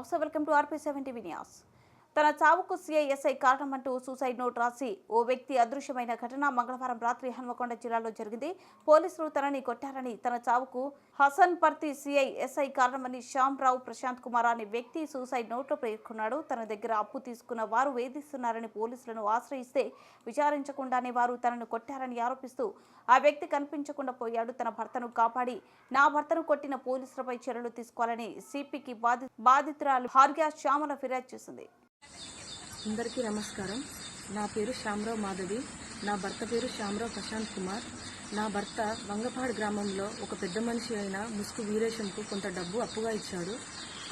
నమస్తే welcome to RP seven TV news తన చావుకు సిఐఎస్ఐ కారణమంటూ సూసైడ్ నోట్ రాసి ఓ వ్యక్తి అదృశ్యమైన ఘటన మంగళవారం రాత్రి హన్మకొండ జిల్లాలో జరిగింది. పోలీసులు తనని కొట్టారని తన చావుకు హసన్ పర్తి సిఐ ఎస్ఐ కారణమని శ్యామ్ రావు ప్రశాంత్ కుమార్ అనే వ్యక్తి సూసైడ్ నోట్లో పేర్కొన్నాడు. తన దగ్గర అప్పు తీసుకున్న వారు వేధిస్తున్నారని పోలీసులను ఆశ్రయిస్తే విచారించకుండానే వారు తనను కొట్టారని ఆరోపిస్తూ ఆ వ్యక్తి కనిపించకుండా పోయాడు. తన భర్తను కాపాడి నా భర్తను కొట్టిన పోలీసులపై చర్యలు తీసుకోవాలని సిపికి బాధి బాధితురాలు హార్గ్యా శ్యామల ఫిర్యాదు చేసింది. అందరికీ నమస్కారం. నా పేరు శ్యామరావు మాధవి. నా భర్త పేరు శ్యామరావు ప్రశాంత్ కుమార్. నా భర్త వంగపాడు గ్రామంలో ఒక పెద్ద మనిషి అయిన ముసుగు వీరేశంకు కొంత డబ్బు అప్పుగా ఇచ్చాడు.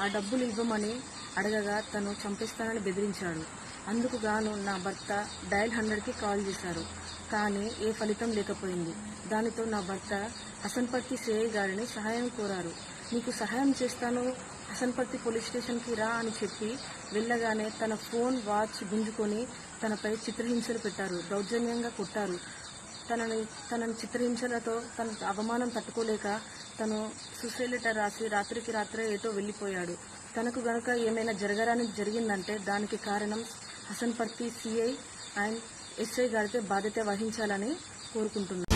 ఆ డబ్బులు ఇవ్వమని అడగగా తను చంపేస్తానని బెదిరించాడు. అందుకు గాను నా భర్త డయల్ హండ్రెడ్కి కాల్ చేశారు. కానీ ఏ ఫలితం లేకపోయింది. దానితో నా భర్త హసన్పర్తి శ్రేయ గారిని సహాయం కోరారు. నీకు సహాయం చేస్తాను. హసన్పర్తి పోలీస్ స్టేషన్కి రా అని చెప్పి వెళ్ళగానే తన ఫోన్ వాచ్ గుంజుకొని తనపై చిత్రహింసలు పెట్టారు. దౌర్జన్యంగా కొట్టారు. తనని తనని చిత్రహింసలతో తన అవమానం తట్టుకోలేక తను సూసైడ్ లెటర్ రాసి రాత్రికి రాత్రే ఏటో వెళ్ళిపోయాడు. తనకు గనుక ఏమైనా జరగరాని జరిగిందంటే దానికి కారణం హసన్పర్తి సిఐ అండ్ ఎస్ఐ గారితో బాధ్యత వహించాలని కోరుకుంటున్నాను.